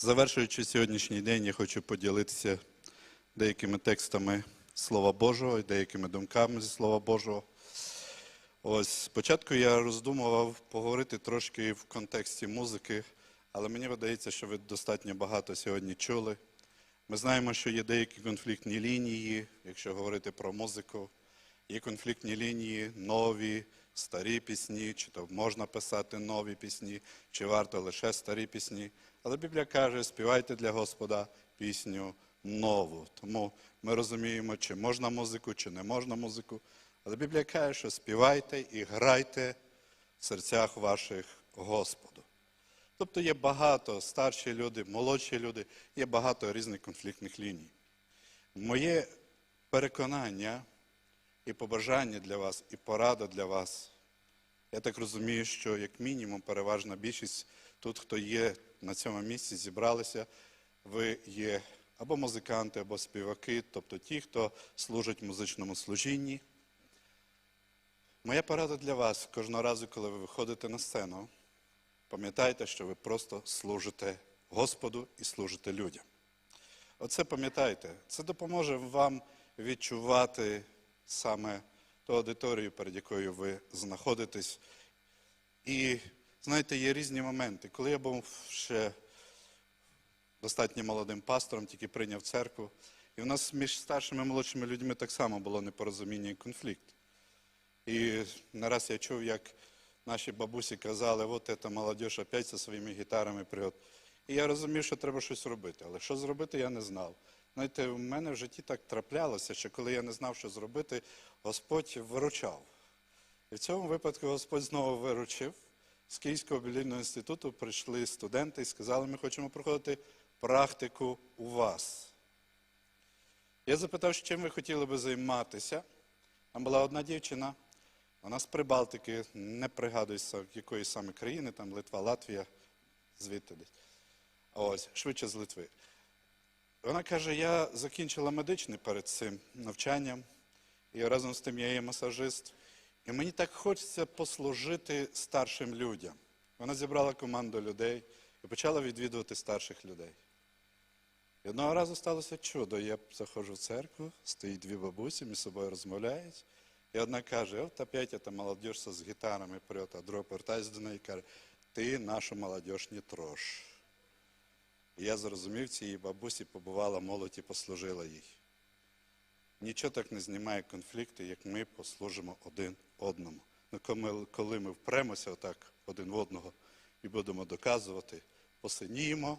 Завершуючи сьогоднішній день, я хочу поділитися деякими текстами Слова Божого і деякими думками зі Слова Божого. Ось спочатку я роздумував поговорити трошки в контексті музики, але мені видається, що ви достатньо багато сьогодні чули. Ми знаємо, що є деякі конфліктні лінії, якщо говорити про музику. Є конфліктні лінії, нові, старі пісні, чи то можна писати нові пісні, чи варто лише старі пісні. Але Біблія каже, співайте для Господа пісню нову. Тому ми розуміємо, чи можна музику, чи не можна музику. Але Біблія каже, що співайте і грайте в серцях ваших Господу. Тобто є багато старші люди, молодші люди, є багато різних конфліктних ліній. Моє переконання і побажання для вас, і порада для вас. Я так розумію, що як мінімум переважна більшість тут, хто є на цьому місці, зібралися, ви є або музиканти, або співаки, тобто ті, хто служить в музичному служінні. Моя порада для вас кожного разу, коли ви виходите на сцену, пам'ятайте, що ви просто служите Господу і служите людям. Оце пам'ятайте, це допоможе вам відчувати саме ту аудиторію, перед якою ви знаходитесь. І знаєте, є різні моменти. Коли я був ще достатньо молодим пастором, тільки прийняв церкву, і в нас між старшими і молодшими людьми так само було непорозуміння і конфлікт. І не раз я чув, як наші бабусі казали, от ця молодь опять зі своїми гітарами прет. І я розумів, що треба щось робити. Але що зробити, я не знав. Знаєте, у мене в житті так траплялося, що коли я не знав, що зробити, Господь виручав. І в цьому випадку Господь знову виручив. З Київського біблійного інституту прийшли студенти і сказали, ми хочемо проходити практику у вас. Я запитав, чим ви хотіли би займатися. Там була одна дівчина, вона з Прибалтики, не пригадую, з якої саме країни, там Литва, Латвія, звідти десь. Ось, швидше з Литви. Вона каже, я закінчила медичний перед цим навчанням, і разом з тим я є масажист. І мені так хочеться послужити старшим людям. Вона зібрала команду людей і почала відвідувати старших людей. І одного разу сталося чудо. Я заходжу в церкву, стоїть дві бабусі, між собою розмовляють. І одна каже, от опять эта молодежь з гітарами прет, а друга повертається до неї і каже, ти нашу молодежь не трош. Я зрозумів, цієї бабусі побувала молодь і послужила їй. Нічого так не знімає конфлікти, як ми послужимо один одному. Ну, коли ми впремося отак один в одного і будемо доказувати, посиніємо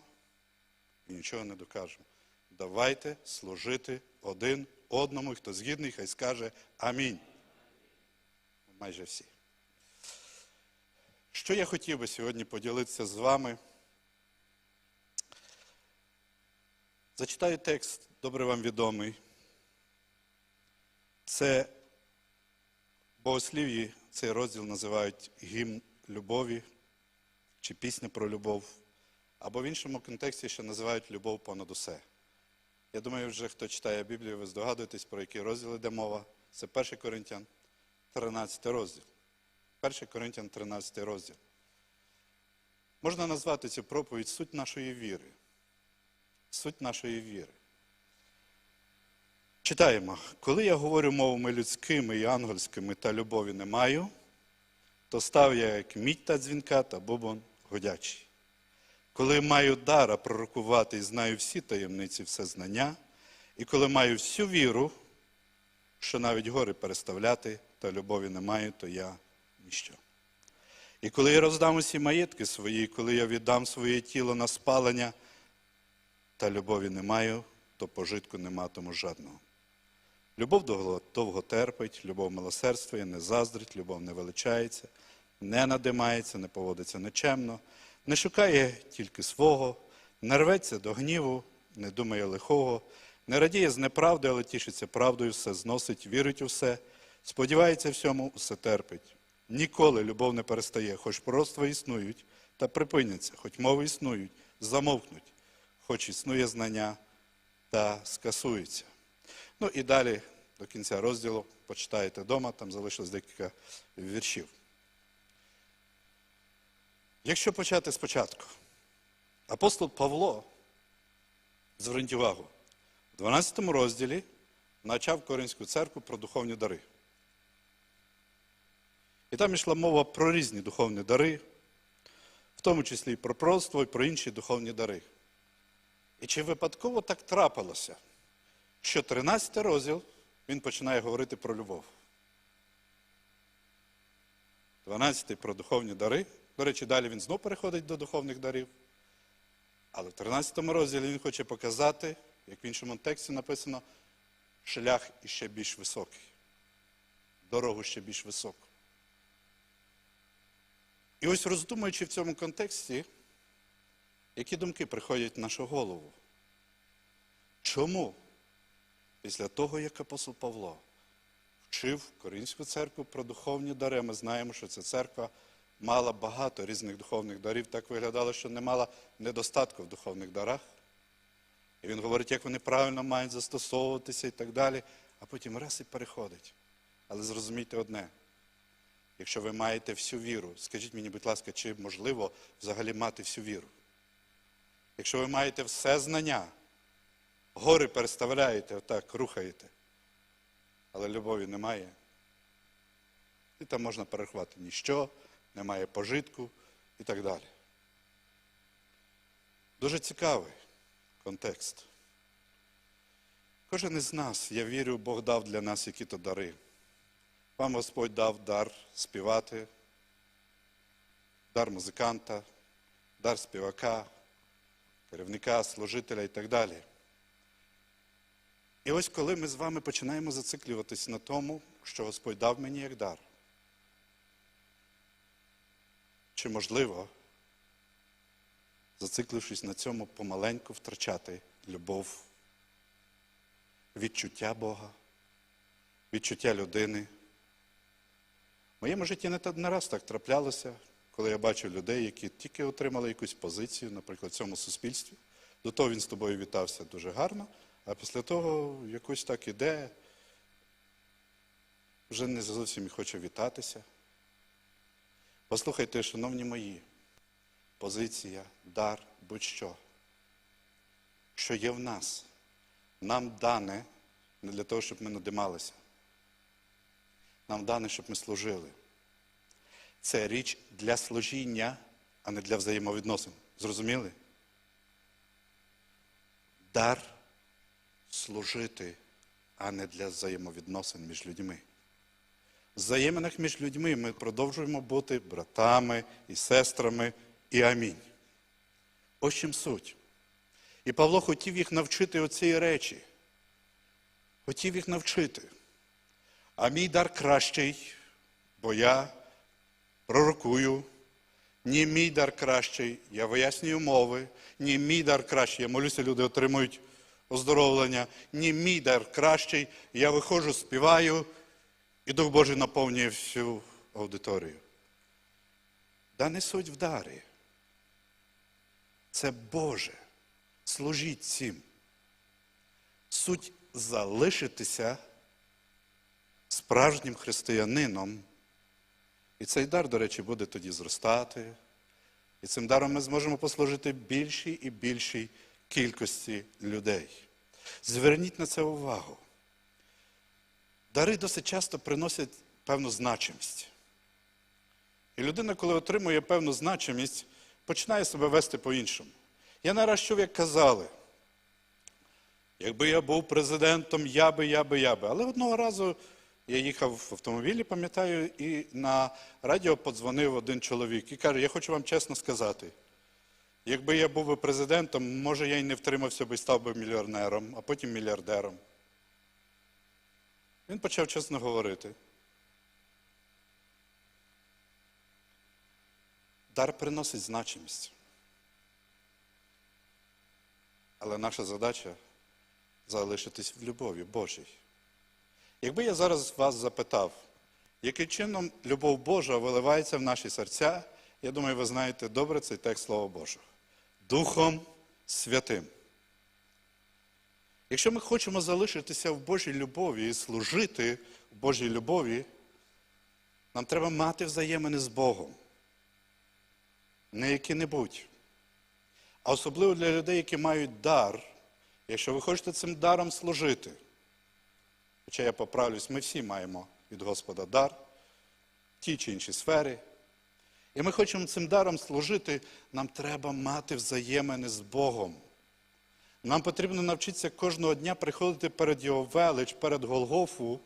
і нічого не докажемо. Давайте служити один одному, і хто згідний, хай скаже амінь. Майже всі. Що я хотів би сьогодні поділитися з вами? Зачитаю текст, добре вам відомий. Це богослів'ї, цей розділ називають гімн любові чи пісня про любов, або в іншому контексті ще називають любов понад усе. Я думаю, вже хто читає Біблію, ви здогадуєтесь, про який розділ йде мова. Це 1 Коринтян, 13 розділ. 1 Коринтян, 13 розділ. Можна назвати цю проповідь суть нашої віри. Суть нашої віри. Читаємо. Коли я говорю мовами людськими і ангельськими та любові не маю, то став я як мідь та дзвінка та бубон годячий. Коли маю дара пророкувати і знаю всі таємниці, все знання, і коли маю всю віру, що навіть гори переставляти, та любові не маю, то я ніщо. І коли я роздам усі маєтки свої, коли я віддам своє тіло на спалення, та любові не маю, то пожитку нема тому жодного. Любов довго терпить, любов милосердствує, не заздрить, любов не величається, не надимається, не поводиться нечемно, не шукає тільки свого, не рветься до гніву, не думає лихого, не радіє з неправди, але тішиться правдою, все зносить, вірить у все, сподівається всьому, усе терпить. Ніколи любов не перестає, хоч пророцтва існують та припиняться, хоч мови існують, замовкнуть, хоч існує знання та скасується. Ну і далі до кінця розділу почитаєте вдома, там залишилось декілька віршів. Якщо почати спочатку, Апостол Павло, зверніть увагу, в 12 розділі навчав Коринську церкву про духовні дари. І там йшла мова про різні духовні дари, в тому числі і про пророцтво, і про інші духовні дари. І чи випадково так трапилося, що 13 розділ він починає говорити про любов. 12 про духовні дари. До речі, далі він знов переходить до духовних дарів. Але в 13 розділі він хоче показати, як в іншому тексті написано, шлях іще більш високий, дорогу ще більш високу. І ось роздумуючи в цьому контексті, які думки приходять в нашу голову? Чому після того, як апостол Павло вчив Коринську церкву про духовні дари, ми знаємо, що ця церква мала багато різних духовних дарів, так виглядало, що не мала недостатку в духовних дарах. І він говорить, як вони правильно мають застосовуватися і так далі, а потім раз і переходить. Але зрозумійте одне. Якщо ви маєте всю віру, скажіть мені, будь ласка, чи можливо взагалі мати всю віру? Якщо ви маєте все знання, гори переставляєте, отак, рухаєте, але любові немає, і там можна перерахувати ніщо, немає пожитку і так далі. Дуже цікавий контекст. Кожен із нас, я вірю, Бог дав для нас які-то дари. Вам Господь дав дар співати, дар музиканта, дар співака, керівника, служителя і так далі. І ось коли ми з вами починаємо зациклюватись на тому, що Господь дав мені як дар, чи можливо, зациклившись на цьому, помаленьку втрачати любов, відчуття Бога, відчуття людини. В моєму житті не раз так траплялося, коли я бачу людей, які тільки отримали якусь позицію, наприклад, в цьому суспільстві. До того він з тобою вітався дуже гарно, а після того якось так іде, вже не зовсім хоче вітатися. Послухайте, шановні мої, позиція, дар, будь-що, що є в нас, нам дане не для того, щоб ми надималися. Нам дане, щоб ми служили. Це річ для служіння, а не для взаємовідносин. Зрозуміли? Дар служити, а не для взаємовідносин між людьми. В взаєминах між людьми ми продовжуємо бути братами і сестрами і амінь. Ось чим суть. І Павло хотів їх навчити оцієї речі. Хотів їх навчити. А мій дар кращий, бо я пророкую. Ні мій дар кращий, я вияснюю мови. Ні мій дар кращий, я молюся, люди отримують оздоровлення. Ні мій дар кращий, я виходжу, співаю, і Дух Божий наповнює всю аудиторію. Да не суть в дарі. Це Боже. Служіть цим. Суть залишитися справжнім християнином. І цей дар, до речі, буде тоді зростати. І цим даром ми зможемо послужити більшій і більшій кількості людей. Зверніть на це увагу. Дари досить часто приносять певну значимість. І людина, коли отримує певну значимість, починає себе вести по-іншому. Я не раз чув, як казали, якби я був президентом, я би, я би, я би. Але одного разу я їхав в автомобілі, пам'ятаю, і на радіо подзвонив один чоловік і каже: Я хочу вам чесно сказати, якби я був президентом, може я й не втримався би і став би мільйонером, а потім мільярдером. Він почав чесно говорити. Дар приносить значимість. Але наша задача залишитись в любові Божій. Якби я зараз вас запитав, яким чином любов Божа виливається в наші серця, я думаю, ви знаєте добре цей текст Слова Божого. Духом Святим. Якщо ми хочемо залишитися в Божій любові і служити в Божій любові, нам треба мати взаємини з Богом. Не які-небудь, А особливо для людей, які мають дар, якщо ви хочете цим даром служити. Хоча я поправлюсь, ми всі маємо від Господа дар, в тій чи іншій сфері. І ми хочемо цим даром служити, нам треба мати взаємини з Богом. Нам потрібно навчитися кожного дня приходити перед Його велич, перед Голгофу,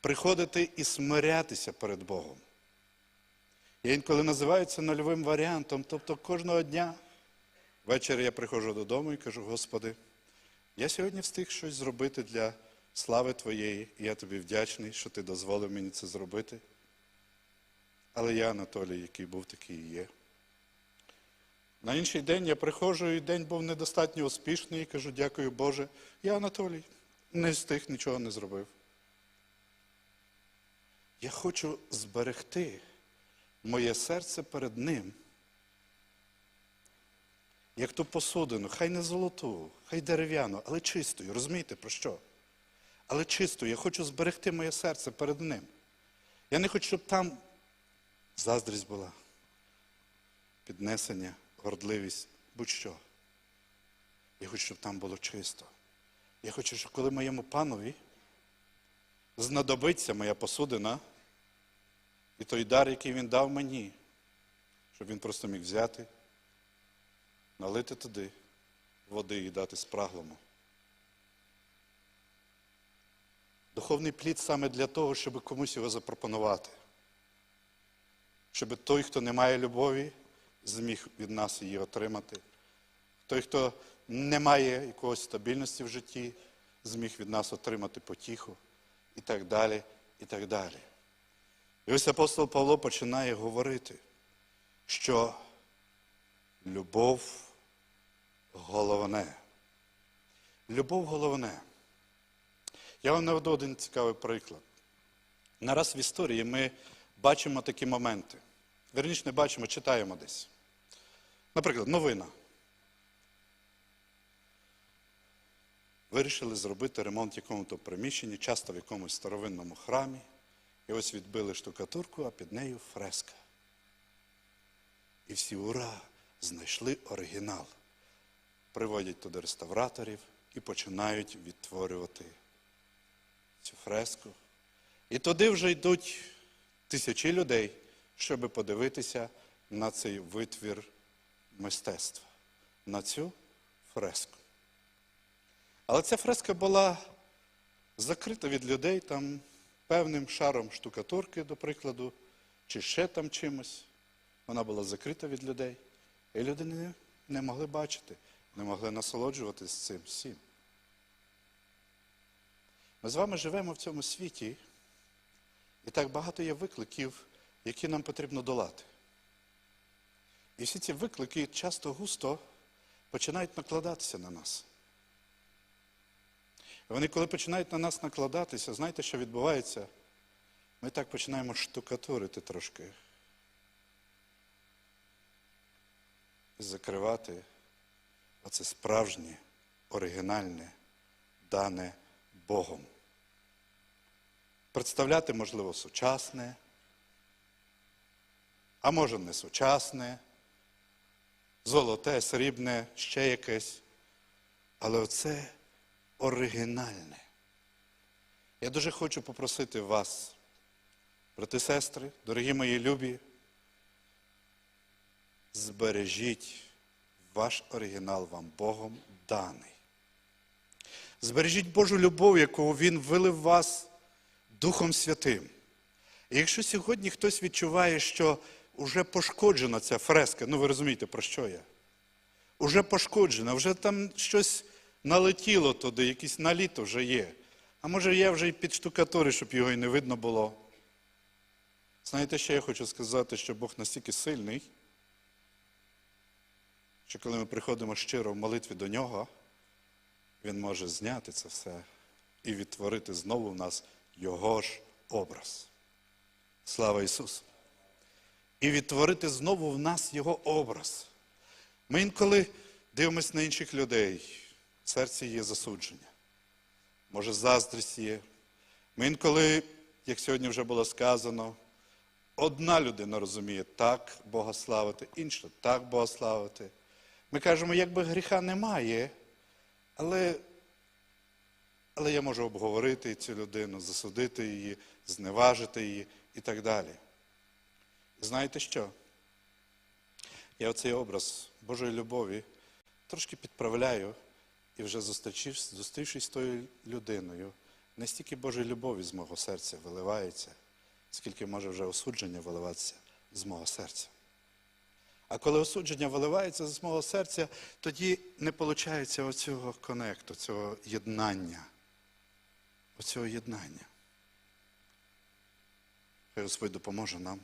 приходити і смирятися перед Богом. Я інколи називаю це нульовим варіантом, тобто кожного дня ввечері я приходжу додому і кажу, Господи, я сьогодні встиг щось зробити для слави Твоєї, і я тобі вдячний, що ти дозволив мені це зробити. Але я Анатолій, який був, такий і є. На інший день я приходжу, і день був недостатньо успішний, і кажу, дякую Боже, я Анатолій, не встиг, нічого не зробив. Я хочу зберегти моє серце перед Ним. Як ту посудину, хай не золоту, хай дерев'яну, але чистою. Розумієте про що? Але чистою, я хочу зберегти моє серце перед Ним. Я не хочу, щоб там заздрість була, піднесення, гордливість, будь-що. Я хочу, щоб там було чисто. Я хочу, щоб коли моєму панові знадобиться моя посудина і той дар, який він дав мені, щоб він просто міг взяти, налити туди води і дати спраглому. Духовний плід саме для того, щоб комусь його запропонувати. Щоб той, хто не має любові, зміг від нас її отримати. Той, хто не має якогось стабільності в житті, зміг від нас отримати потіху і так далі, і так далі. І ось апостол Павло починає говорити, що любов головне. Любов головне. Я вам наведу один цікавий приклад. Нараз в історії ми бачимо такі моменти. Верніше не бачимо, читаємо десь. Наприклад, новина. Вирішили зробити ремонт в якому-то приміщенні, часто в якомусь старовинному храмі. І ось відбили штукатурку, а під нею фреска. І всі ура! Знайшли оригінал. Приводять туди реставраторів і починають відтворювати цю фреску. І туди вже йдуть тисячі людей, щоб подивитися на цей витвір мистецтва, на цю фреску. Але ця фреска була закрита від людей там певним шаром штукатурки, до прикладу, чи ще там чимось. Вона була закрита від людей. І люди не, могли бачити, не могли насолоджуватися цим всім. Ми з вами живемо в цьому світі, і так багато є викликів, які нам потрібно долати. І всі ці виклики часто густо починають накладатися на нас. І вони, коли починають на нас накладатися, знаєте, що відбувається? Ми так починаємо штукатурити трошки. І закривати оце справжнє, оригінальне, дане Богом. Представляти, можливо, сучасне, а може не сучасне, золоте, срібне, ще якесь. Але оце оригінальне. Я дуже хочу попросити вас, брати сестри, дорогі мої любі, збережіть ваш оригінал вам Богом даний. Збережіть Божу любов, яку Він вилив вас Духом Святим. І якщо сьогодні хтось відчуває, що вже пошкоджена ця фреска, ну ви розумієте, про що я? Уже пошкоджена, вже там щось налетіло туди, якийсь наліт вже є. А може я вже і під штукатури, щоб його і не видно було. Знаєте, що я хочу сказати, що Бог настільки сильний, що коли ми приходимо щиро в молитві до нього, Він може зняти це все і відтворити знову в нас Його ж образ. Слава Ісусу! І відтворити знову в нас Його образ. Ми інколи дивимося на інших людей, в серці є засудження. Може, заздрість є. Ми інколи, як сьогодні вже було сказано, одна людина розуміє так Бога славити, інша так Бога славити. Ми кажемо, якби гріха немає, але, але я можу обговорити цю людину, засудити її, зневажити її і так далі. Знаєте що? Я оцей образ Божої любові трошки підправляю і вже зустрівшись з тою людиною, не стільки Божої любові з мого серця виливається, скільки може вже осудження виливатися з мого серця. А коли осудження виливається з мого серця, тоді не виходить оцього конекту, цього єднання. Оцього єднання. Хай Господь допоможе нам.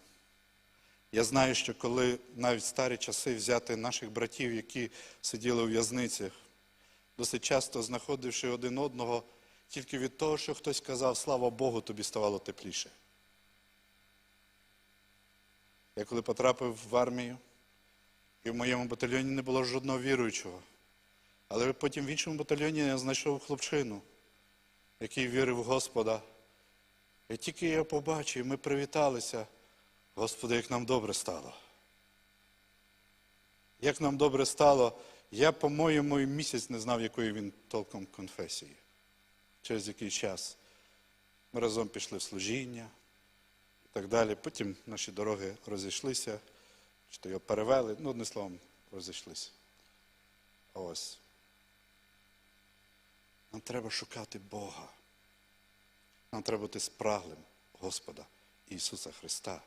Я знаю, що коли навіть в старі часи взяти наших братів, які сиділи у в'язницях, досить часто знаходивши один одного, тільки від того, що хтось казав, слава Богу, тобі ставало тепліше. Я коли потрапив в армію, і в моєму батальйоні не було жодного віруючого. Але потім в іншому батальйоні я знайшов хлопчину, який вірив в Господа. І тільки я побачив, ми привіталися. Господи, як нам добре стало. Як нам добре стало, я, по-моєму, і місяць не знав, якої він толком конфесії. Через який час. Ми разом пішли в служіння і так далі. Потім наші дороги розійшлися, чи то його перевели, ну, одним словом, розійшлися. Ось. Нам треба шукати Бога. Нам треба бути спраглим Господа Ісуса Христа.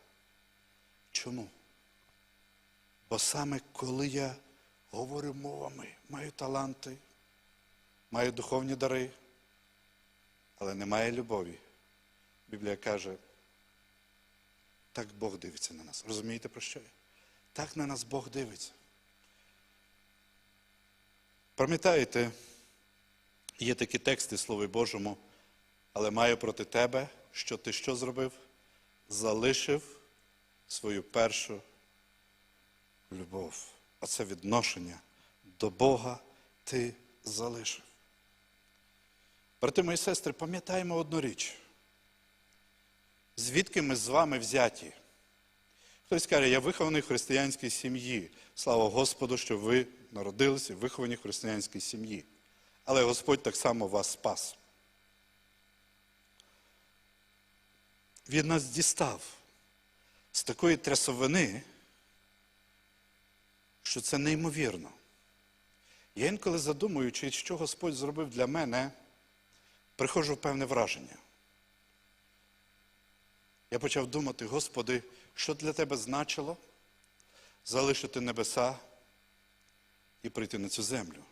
Чому? Бо саме коли я говорю мовами, маю таланти, маю духовні дари, але немає любові. Біблія каже, так Бог дивиться на нас. Розумієте про що я? Так на нас Бог дивиться. Пам'ятаєте, є такі тексти Слові Божому, але маю проти тебе, що ти що зробив? Залишив свою першу любов. Оце відношення до Бога ти залишив. Брати мої сестри, пам'ятаємо одну річ. Звідки ми з вами взяті? Хтось каже, я вихований в християнській сім'ї. Слава Господу, що ви народилися виховані в християнській сім'ї. Але Господь так само вас спас. Він нас дістав з такої трясовини, що це неймовірно. Я інколи задумуючи, що Господь зробив для мене, приходжу в певне враження. Я почав думати, Господи, що для тебе значило залишити небеса і прийти на цю землю.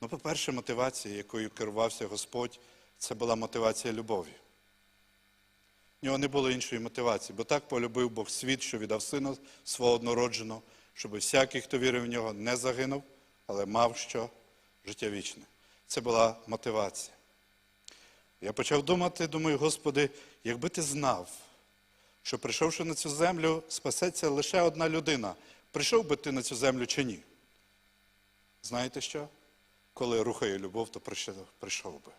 Ну, по-перше, мотивація, якою керувався Господь, це була мотивація любові. В нього не було іншої мотивації, бо так полюбив Бог світ, що віддав сина свого однородженого, щоб всякий, хто вірив в нього, не загинув, але мав що життя вічне. Це була мотивація. Я почав думати, думаю, Господи, якби ти знав, що прийшовши на цю землю, спасеться лише одна людина, прийшов би ти на цю землю чи ні? Знаєте що? Коли рухає любов, то прийшов би.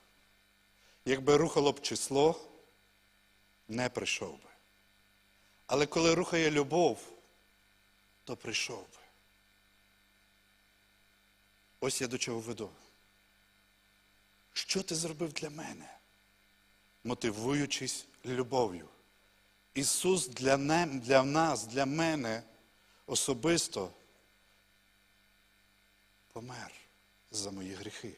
Якби рухало б число, не прийшов би. Але коли рухає любов, то прийшов би. Ось я до чого веду. Що ти зробив для мене? Мотивуючись любов'ю. Ісус для, не, для нас, для мене особисто помер за мої гріхи.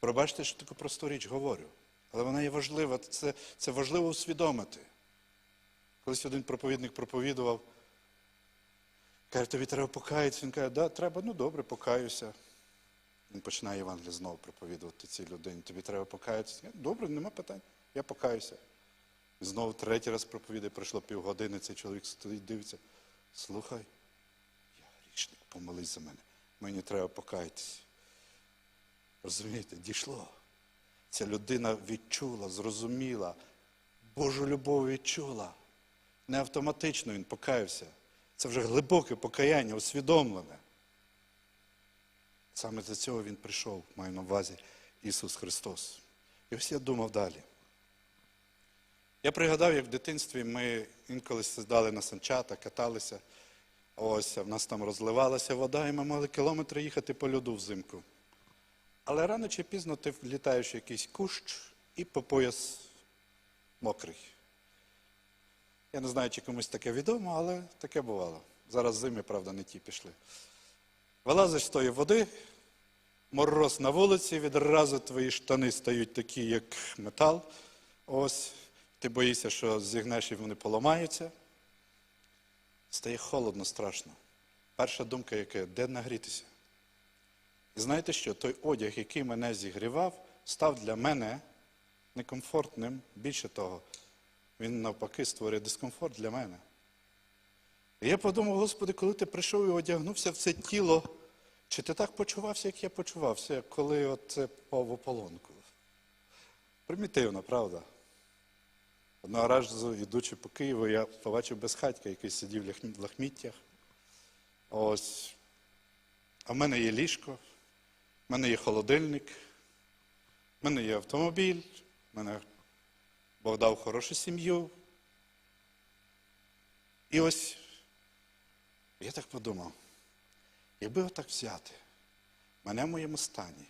Пробачте, що таку просту річ говорю. Але вона є важлива, це, це важливо усвідомити. Колись один проповідник проповідував, каже, тобі треба покаятися. Він каже, да, треба, ну добре, покаюся. Він починає Євангелія знову проповідувати цій людині. Тобі треба покаятися. Добре, нема питань, я покаюся. Знову третій раз проповідає, пройшло півгодини, цей чоловік стоїть, дивиться. Слухай, я грішник, помолись за мене. Мені треба покаятися. Розумієте, дійшло. Ця людина відчула, зрозуміла, Божу любов відчула. Не автоматично він покаявся. Це вже глибоке покаяння, усвідомлене. Саме за цього він прийшов, маю на увазі Ісус Христос. І ось я думав далі. Я пригадав, як в дитинстві ми інколи сідали на санчата, каталися. Ось, в нас там розливалася вода, і ми могли кілометри їхати по льоду взимку. Але рано чи пізно ти влітаєш в якийсь кущ і по пояс мокрий. Я не знаю, чи комусь таке відомо, але таке бувало. Зараз зими, правда, не ті пішли. Вилазиш з тої води, мороз на вулиці, відразу твої штани стають такі, як метал. Ось, ти боїшся, що зігнеш і вони поламаються. Стає холодно, страшно. Перша думка, яка де нагрітися? І знаєте що? Той одяг, який мене зігрівав, став для мене некомфортним. Більше того, він навпаки створює дискомфорт для мене. І я подумав, Господи, коли ти прийшов і одягнувся в це тіло, чи ти так почувався, як я почувався, коли от попав в ополонку? Примітивно, правда? Одного разу, йдучи по Києву, я побачив безхатька, який сидів в лахміттях. Ось. А в мене є ліжко, в мене є холодильник, в мене є автомобіль, в мене Бог дав хорошу сім'ю. І ось я так подумав, якби отак взяти мене в моєму стані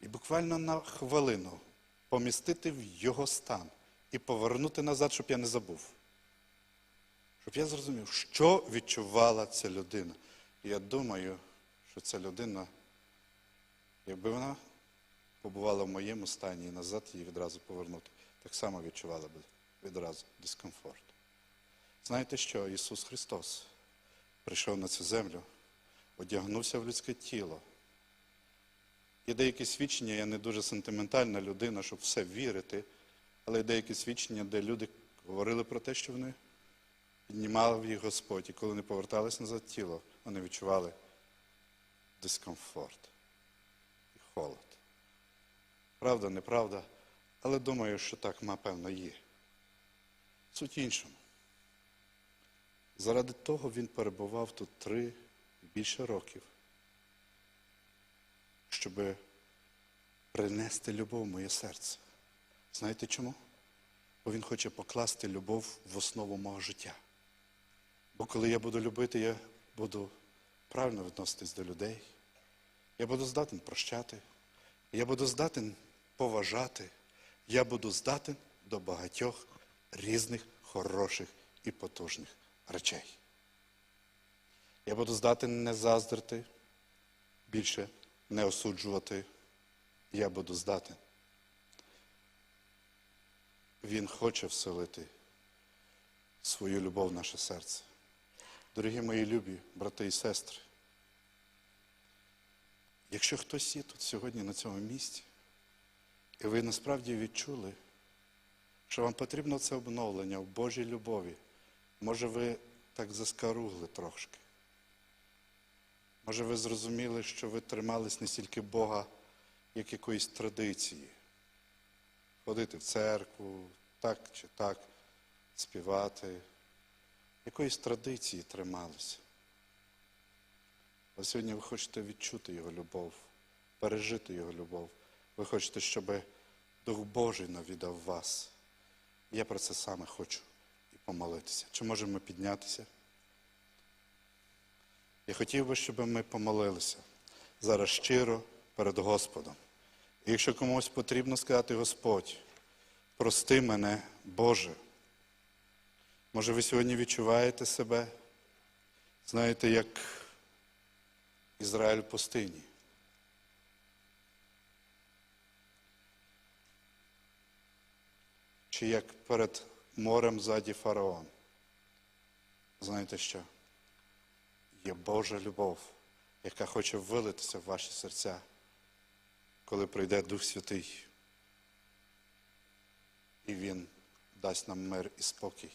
і буквально на хвилину помістити в його стан і повернути назад, щоб я не забув. Щоб я зрозумів, що відчувала ця людина. І я думаю, що ця людина, якби вона побувала в моєму стані і назад її відразу повернути, так само відчувала б відразу дискомфорт. Знаєте що? Ісус Христос прийшов на цю землю, одягнувся в людське тіло. Є деякі свідчення, я не дуже сентиментальна людина, щоб все вірити, але деякі свідчення, де люди говорили про те, що вони піднімав їх Господь, і коли вони повертались назад тіло, вони відчували дискомфорт і холод. Правда, неправда, але думаю, що так, напевно, є. Суть іншому. Заради того він перебував тут три і більше років, щоб принести любов в моє серце. Знаєте чому? Бо він хоче покласти любов в основу мого життя. Бо коли я буду любити, я буду правильно відноситись до людей. Я буду здатен прощати. Я буду здатен поважати. Я буду здатен до багатьох різних хороших і потужних речей. Я буду здатен не заздрити, більше не осуджувати. Я буду здатен. Він хоче вселити свою любов в наше серце. Дорогі мої любі, брати і сестри, якщо хтось є тут сьогодні на цьому місці, і ви насправді відчули, що вам потрібно це обновлення в Божій любові, може ви так заскаругли трошки. Може ви зрозуміли, що ви тримались не стільки Бога, як якоїсь традиції. Ходити в церкву, так чи так, співати. Якоїсь традиції трималися. А сьогодні ви хочете відчути Його любов, пережити Його любов. Ви хочете, щоб Дух Божий навідав вас. Я про це саме хочу і помолитися. Чи можемо піднятися? Я хотів би, щоб ми помолилися зараз щиро перед Господом. Якщо комусь потрібно сказати Господь, прости мене, Боже. Може, ви сьогодні відчуваєте себе, знаєте, як Ізраїль в пустині. Чи як перед морем ззаді фараон. Знаєте що? Є Божа любов, яка хоче вилитися в ваші серця, коли прийде Дух Святий. І Він дасть нам мир і спокій.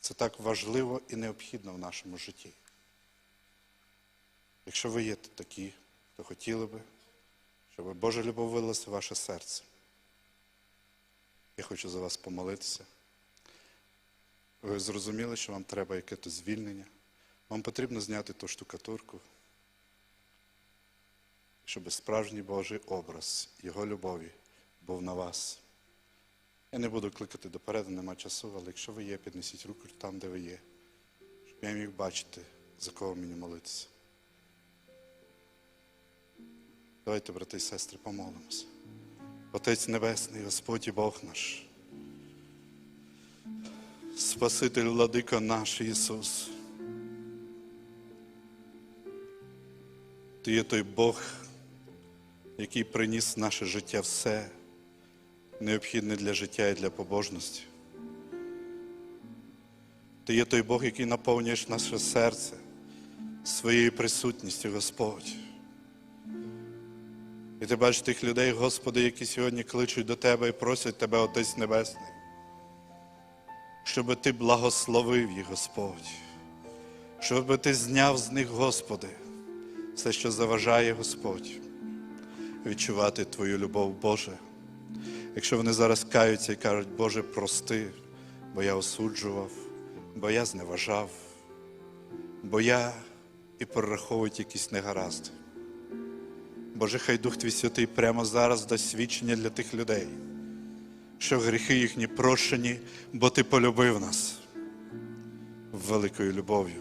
Це так важливо і необхідно в нашому житті. Якщо ви є такі, то хотіли би, щоб Божа любов вилилася в ваше серце. Я хочу за вас помолитися. Ви зрозуміли, що вам треба якесь звільнення. Вам потрібно зняти ту штукатурку, щоб справжній Божий образ Його любові був на вас. Я не буду кликати допереду, нема часу, але якщо ви є, піднесіть руку там, де ви є, щоб я міг бачити за кого мені молитися. Давайте, брати і сестри, помолимося. Отець Небесний, Господь і Бог наш. Спаситель владика наш Ісус. Ти є той Бог, який приніс наше життя все необхідне для життя і для побожності. Ти є той Бог, який наповнюєш наше серце своєю присутністю, Господь. І ти бачиш тих людей, Господи, які сьогодні кличуть до Тебе і просять Тебе, Отець Небесний, щоб Ти благословив їх, Господь, щоб Ти зняв з них, Господи, все, що заважає, Господь, відчувати Твою любов, Боже. Якщо вони зараз каються і кажуть, Боже, прости, бо я осуджував, бо я зневажав, бо я і перераховують якісь негаразди. Боже, хай Дух Твій Святий прямо зараз дасть свідчення для тих людей, що гріхи їхні прощені, бо Ти полюбив нас великою любов'ю.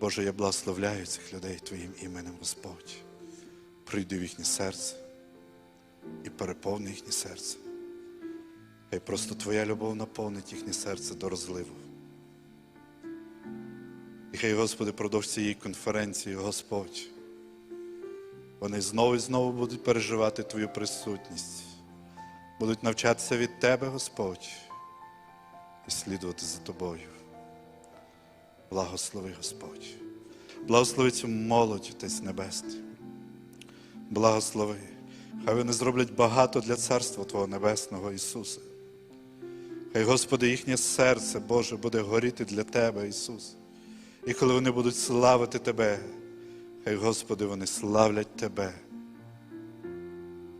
Боже, я благословляю цих людей Твоїм іменем, Господь. Прийди в їхнє серце і переповни їхнє серце. Хай просто Твоя любов наповнить їхнє серце до розливу. І хай, Господи, продовж цієї конференції, Господь, вони знову і знову будуть переживати Твою присутність, будуть навчатися від Тебе, Господь, і слідувати за Тобою. Благослови, Господь. Благослови цю молодь, Отець Небесний. Благослови. Хай вони зроблять багато для Царства Твого Небесного Ісуса. Хай, Господи, їхнє серце, Боже, буде горіти для Тебе, Ісус. І коли вони будуть славити Тебе, хай, Господи, вони славлять Тебе.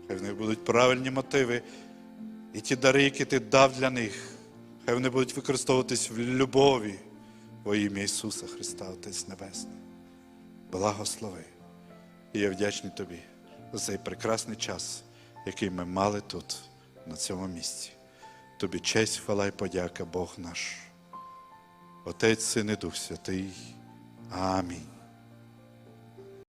Хай в них будуть правильні мотиви і ті дари, які Ти дав для них, хай вони будуть використовуватись в любові во ім'я Ісуса Христа, Отець Небесний. Благослови. І я вдячний Тобі за цей прекрасний час, який ми мали тут, на цьому місці. Тобі честь, хвала і подяка, Бог наш. Отець, Син і Дух Святий. Амінь.